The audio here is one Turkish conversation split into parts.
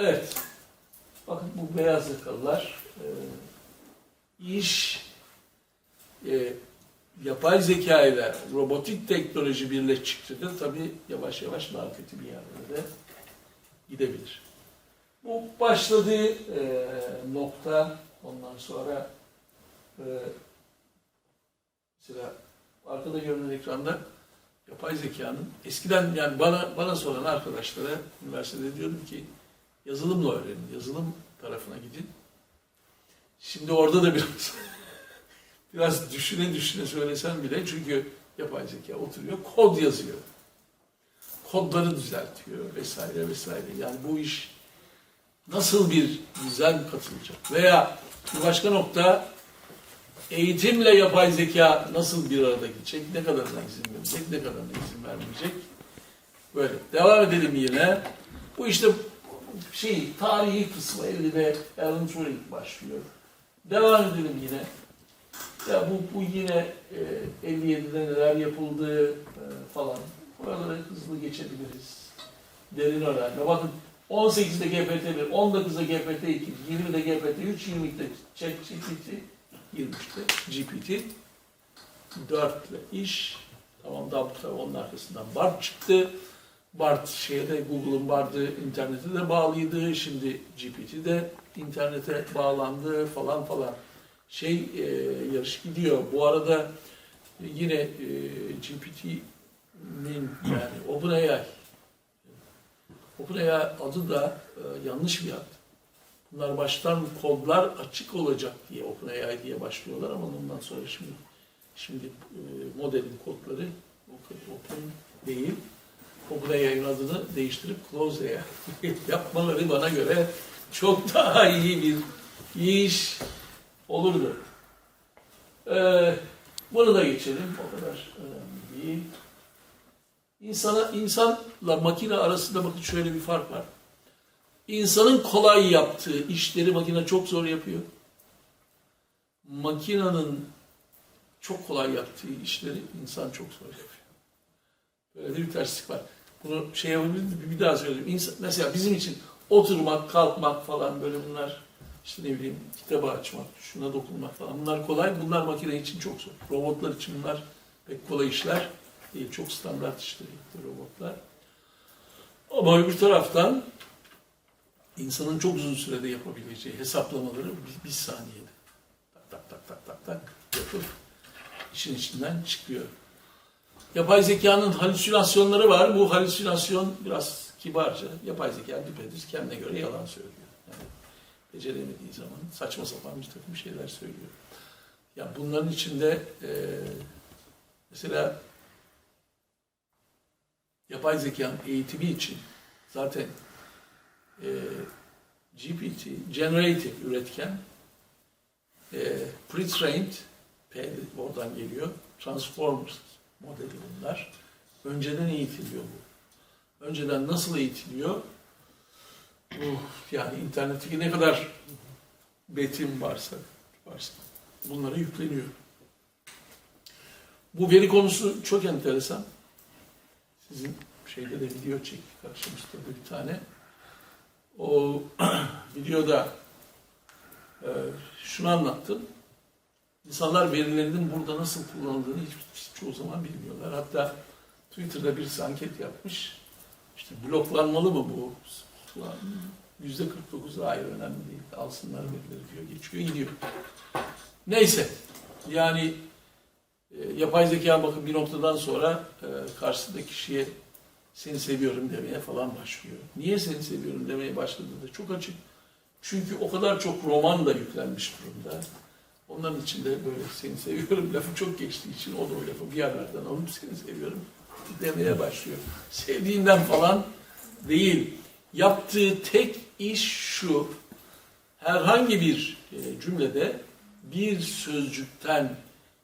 Evet. Bakın bu beyaz yakalılar e, iş e, yapay zeka ile robotik teknoloji birleşik çıktı tabii yavaş yavaş daha kötü bir yerlere de gidebilir. Bu başladığı e, nokta ondan sonra e, mesela arkada görünen ekranda yapay zekanın eskiden yani bana bana soran arkadaşlara üniversitede diyordum ki yazılımla öğrenin, yazılım tarafına gidin. Şimdi orada da biraz biraz düşüne düşüne söylesem bile çünkü yapay zeka oturuyor, kod yazıyor. Kodları düzeltiyor vesaire vesaire. Yani bu iş nasıl bir düzen katılacak? Veya bir başka nokta eğitimle yapay zeka nasıl bir arada gidecek? Ne kadarına izin verecek, ne kadarına izin vermeyecek? Böyle. Devam edelim yine. Bu işte şey, tarihi kısmı 50'de Alan Turing başlıyor. Devam edelim yine. Ya bu, bu yine e, 57'de neler yapıldı e, falan. Buraları hızlı geçebiliriz. Derin öğrenme. Bakın 18'de GPT-1, 19'da GPT-2, 20'de GPT-3, 22'de ChatGPT, 23'te GPT. 4 ile iş. Tamam daha bu onun arkasından BART çıktı. BART şeyde Google'ın BART'ı internete de bağlıydı. Şimdi GPT de internete bağlandı falan falan. Şey e, yarış gidiyor. Bu arada yine e, GPT'nin yani OpenAI OpenAI adı da e, yanlış bir ad. Bunlar baştan kodlar açık olacak diye OpenAI diye başlıyorlar ama ondan sonra şimdi şimdi e, modelin kodları Open değil. OpenAI'nin adını değiştirip CloseAI yapmaları bana göre çok daha iyi bir iş olurdu. Ee, bunu da geçelim. O kadar önemli değil. İnsana, insanla makine arasında bakın şöyle bir fark var. İnsanın kolay yaptığı işleri makine çok zor yapıyor. Makinenin çok kolay yaptığı işleri insan çok zor yapıyor. Böyle bir terslik var. Bunu şey yapabiliriz bir daha söyleyeyim. İnsan, mesela bizim için oturmak, kalkmak falan böyle bunlar işte ne bileyim kitabı açmak, şuna dokunmak falan bunlar kolay. Bunlar makine için çok zor. Robotlar için bunlar pek kolay işler değil. Çok standart işleri robotlar. Ama öbür taraftan insanın çok uzun sürede yapabileceği hesaplamaları bir, bir saniyede tak tak tak tak tak tak yapıp işin içinden çıkıyor. Yapay zekanın halüsinasyonları var. Bu halüsinasyon biraz kibarca. Yapay zeka düpedüz kendine göre yalan söylüyor. Yani beceremediği zaman saçma sapan bir takım şeyler söylüyor. Ya bunların içinde e, mesela yapay zekanın eğitimi için zaten e, GPT, generative üretken, e, pre-trained, P oradan geliyor, transformers modeli bunlar. Önceden eğitiliyor bu. Önceden nasıl eğitiliyor? Uh, yani internetteki ne kadar betim varsa, varsa bunlara yükleniyor. Bu veri konusu çok enteresan. Sizin şeyde de video çektik karşımızda da bir tane. O videoda e, şunu anlattım. İnsanlar verilerinin burada nasıl kullanıldığını hiç çoğu zaman bilmiyorlar. Hatta Twitter'da birisi anket yapmış. İşte bloklanmalı mı bu? Yüzde 49'u hayır önemli değil. Alsınlar verileri diyor. Geçiyor gidiyor. Neyse. Yani e, yapay zeka bakın bir noktadan sonra e, karşısındaki kişiye seni seviyorum demeye falan başlıyor. Niye seni seviyorum demeye başladığı da çok açık. Çünkü o kadar çok roman da yüklenmiş durumda. Onların içinde böyle seni seviyorum lafı çok geçtiği için o da o lafı bir yerlerden alıp seni seviyorum demeye başlıyor. Sevdiğinden falan değil. Yaptığı tek iş şu. Herhangi bir e, cümlede bir sözcükten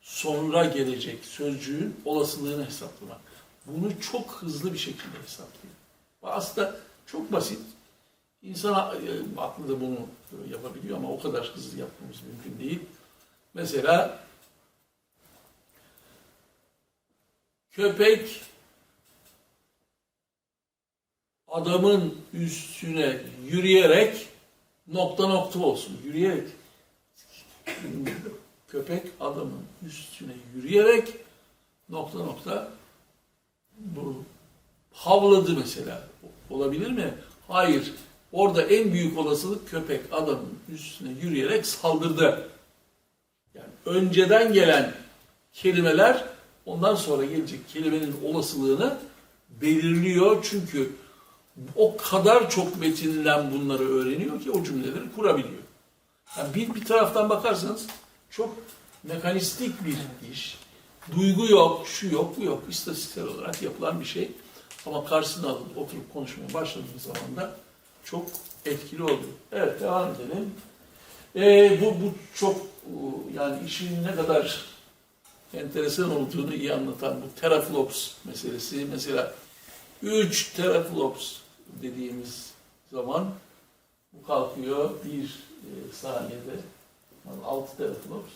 sonra gelecek sözcüğün olasılığını hesaplamak. Bunu çok hızlı bir şekilde hesaplıyor. Aslında çok basit. İnsan e, aklı da bunu yapabiliyor ama o kadar hızlı yapmamız mümkün değil. Mesela köpek adamın üstüne yürüyerek nokta nokta olsun. Yürüyerek köpek adamın üstüne yürüyerek nokta nokta bu havladı mesela. Olabilir mi? Hayır. Orada en büyük olasılık köpek adamın üstüne yürüyerek saldırdı. Önceden gelen kelimeler ondan sonra gelecek kelimenin olasılığını belirliyor. Çünkü o kadar çok metinden bunları öğreniyor ki o cümleleri kurabiliyor. Yani bir, bir taraftan bakarsanız çok mekanistik bir iş. Duygu yok, şu yok, bu yok. İstatistiksel olarak yapılan bir şey. Ama karşısına alıp oturup konuşmaya başladığınız zaman da çok etkili oluyor. Evet, devam edelim. Ee, bu, bu çok e, yani işin ne kadar enteresan olduğunu iyi anlatan bu teraflops meselesi. Mesela 3 teraflops dediğimiz zaman bu kalkıyor bir e, saniyede 6 teraflops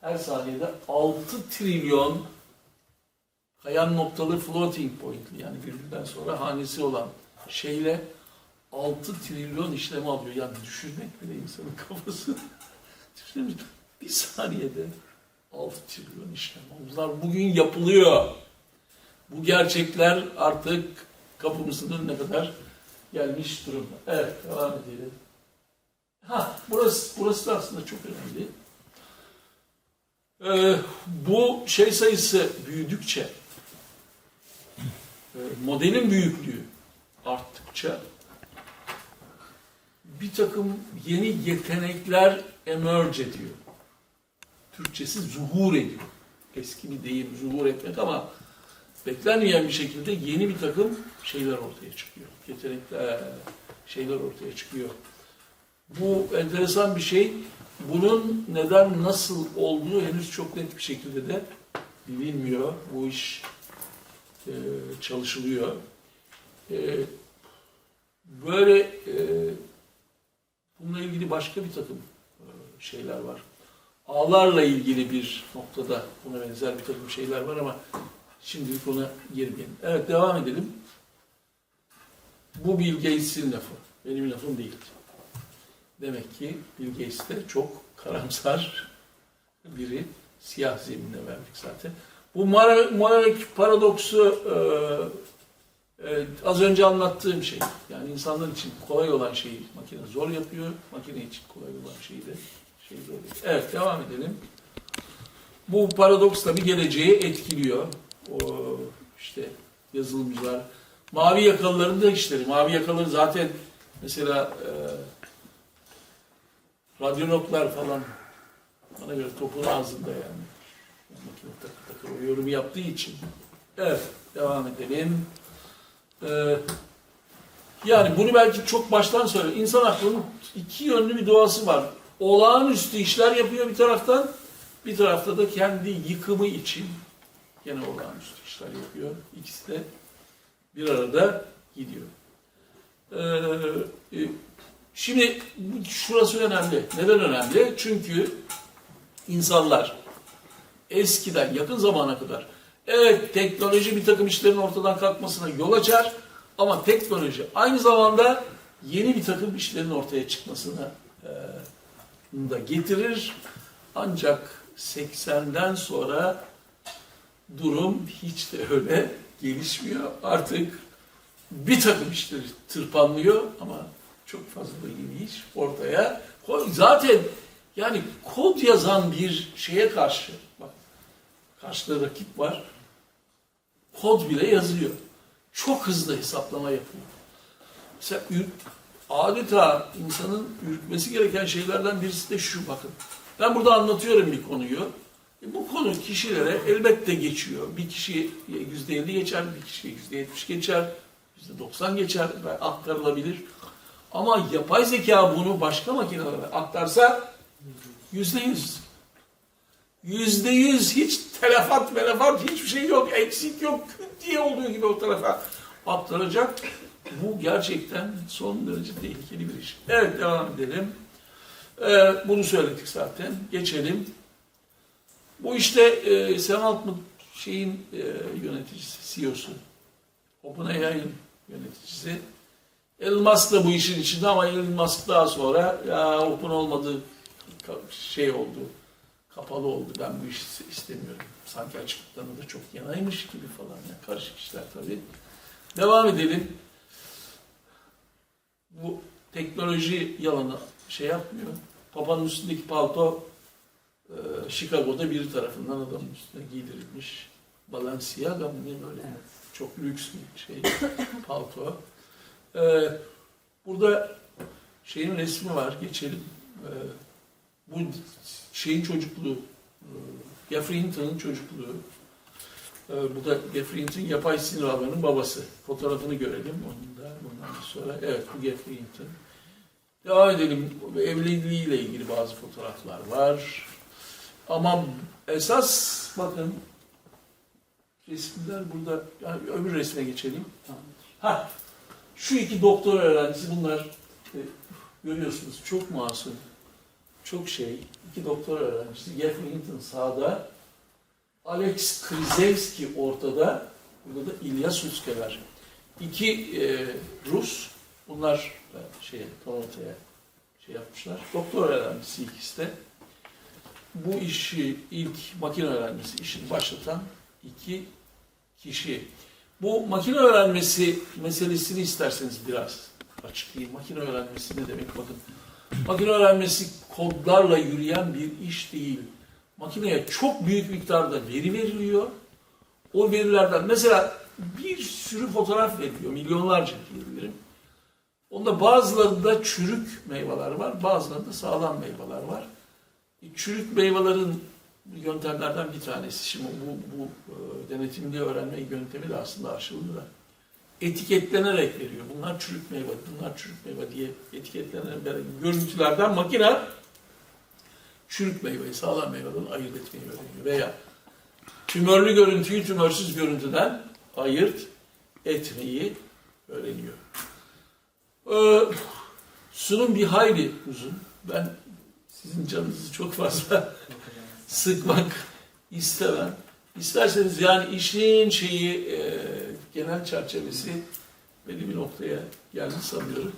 her saniyede 6 trilyon kayan noktalı floating pointli yani virgülden sonra hanesi olan şeyle 6 trilyon işlem alıyor. Yani düşünmek bile insanın kafası. Bir saniyede 6 trilyon işlem. Bunlar bugün yapılıyor. Bu gerçekler artık kapımızın önüne kadar gelmiş durumda. Evet, devam edelim. Ha, burası, burası da aslında çok önemli. Ee, bu şey sayısı büyüdükçe, e, modelin büyüklüğü arttıkça bir takım yeni yetenekler emerge ediyor. Türkçesi zuhur ediyor. Eski bir deyim zuhur etmek ama beklenmeyen bir şekilde yeni bir takım şeyler ortaya çıkıyor. Yetenekler, şeyler ortaya çıkıyor. Bu enteresan bir şey. Bunun neden nasıl olduğu henüz çok net bir şekilde de bilinmiyor. Bu iş e, çalışılıyor. E, böyle e, bununla ilgili başka bir takım e, şeyler var. Ağlarla ilgili bir noktada buna benzer bir takım şeyler var ama şimdilik ona girmeyelim. Evet devam edelim. Bu Bill Gates'in lafı. Benim lafım değil. Demek ki Bill Gates de çok karamsar biri. Siyah zeminine verdik zaten. Bu Moravik paradoksu e, e, az önce anlattığım şey. Yani insanlar için kolay olan şeyi makine zor yapıyor. Makine için kolay olan şeyi de şey zor yapıyor. Evet devam edelim. Bu paradoks tabii geleceği etkiliyor. O işte yazılımcılar. Mavi yakalıların da işleri. Mavi yakalıları zaten mesela e, radyologlar falan bana göre topun ağzında yani. Makine takı takı o yorumu yaptığı için. Evet, devam edelim. Ee, yani bunu belki çok baştan söyle. İnsan aklının iki yönlü bir doğası var. Olağanüstü işler yapıyor bir taraftan, bir tarafta da kendi yıkımı için gene olağanüstü işler yapıyor. İkisi de bir arada gidiyor. Ee, e, Şimdi şurası önemli. Neden önemli? Çünkü insanlar eskiden yakın zamana kadar evet teknoloji bir takım işlerin ortadan kalkmasına yol açar ama teknoloji aynı zamanda yeni bir takım işlerin ortaya çıkmasına e, da getirir. Ancak 80'den sonra durum hiç de öyle gelişmiyor. Artık bir takım işleri tırpanlıyor ama çok fazla yeni iş ortaya. Zaten yani kod yazan bir şeye karşı, bak karşıda rakip var, kod bile yazıyor. Çok hızlı hesaplama yapıyor. Mesela adeta insanın ürkmesi gereken şeylerden birisi de şu bakın. Ben burada anlatıyorum bir konuyu. E bu konu kişilere elbette geçiyor. Bir kişiye yüzde elli geçer, bir kişiye yüzde yetmiş geçer, yüzde doksan geçer, aktarılabilir. Ama yapay zeka bunu başka makinelere aktarsa yüzde yüz. Yüzde yüz hiç telefat melefat hiçbir şey yok, eksik yok diye olduğu gibi o tarafa aktaracak. Bu gerçekten son derece tehlikeli bir iş. Evet devam edelim. Ee, bunu söyledik zaten. Geçelim. Bu işte e, Sam Altman şeyin e, yöneticisi, CEO'su. OpenAI'nin yöneticisi Elon Musk da bu işin içinde ama Elon Musk daha sonra ya open olmadı, şey oldu, kapalı oldu. Ben bu işi istemiyorum. Sanki açıklıktan da çok yanaymış gibi falan. Yani karışık işler tabii. Devam edelim. Bu teknoloji yalanı şey yapmıyor. Papa'nın üstündeki palto e, Chicago'da biri tarafından adamın üstüne giydirilmiş. Balenciaga mı ne böyle çok lüks bir şey palto. Ee, burada şeyin resmi var geçelim. Ee, bu şeyin çocukluğu e, Jeffrey Hinton'ın çocukluğu. Ee, bu da Jeffrey Hinton yapay sinir ağlarının babası. Fotoğrafını görelim onun da bundan sonra. Evet bu Jeffrey Hinton. Devam edelim. Evliliğiyle ilgili bazı fotoğraflar var. Ama esas bakın resimler burada. Yani öbür resme geçelim. Tamam. Ha, şu iki doktor öğrencisi bunlar e, görüyorsunuz çok masum, çok şey. İki doktor öğrencisi Jeffrey Hinton sağda, Alex Krzyzewski ortada, burada da İlya Sutskever. var. İki e, Rus, bunlar şeye, Toronto'ya şey yapmışlar. Doktor öğrencisi ikisi de. Bu işi ilk makine öğrenmesi işini başlatan iki kişi. Bu makine öğrenmesi meselesini isterseniz biraz açıklayayım. Makine öğrenmesi ne demek bakın. Makine öğrenmesi kodlarla yürüyen bir iş değil. Makineye çok büyük miktarda veri veriliyor. O verilerden mesela bir sürü fotoğraf veriliyor. Milyonlarca diyebilirim. Onda bazılarında çürük meyveler var, bazılarında sağlam meyveler var. E, Çürük meyvelerin yöntemlerden bir tanesi. Şimdi bu, bu e, denetimli öğrenme yöntemi de aslında aşıldı da. Etiketlenerek veriyor. Bunlar çürük meyve, bunlar çürük meyve diye etiketlenerek veren görüntülerden makine çürük meyveyi sağlam meyveden ayırt etmeyi öğreniyor. Veya tümörlü görüntüyü tümörsüz görüntüden ayırt etmeyi öğreniyor. Ee, sunum bir hayli uzun. Ben sizin canınızı çok fazla sıkmak istemem. İsterseniz yani işin şeyi e, genel çerçevesi belli bir noktaya geldi sanıyorum.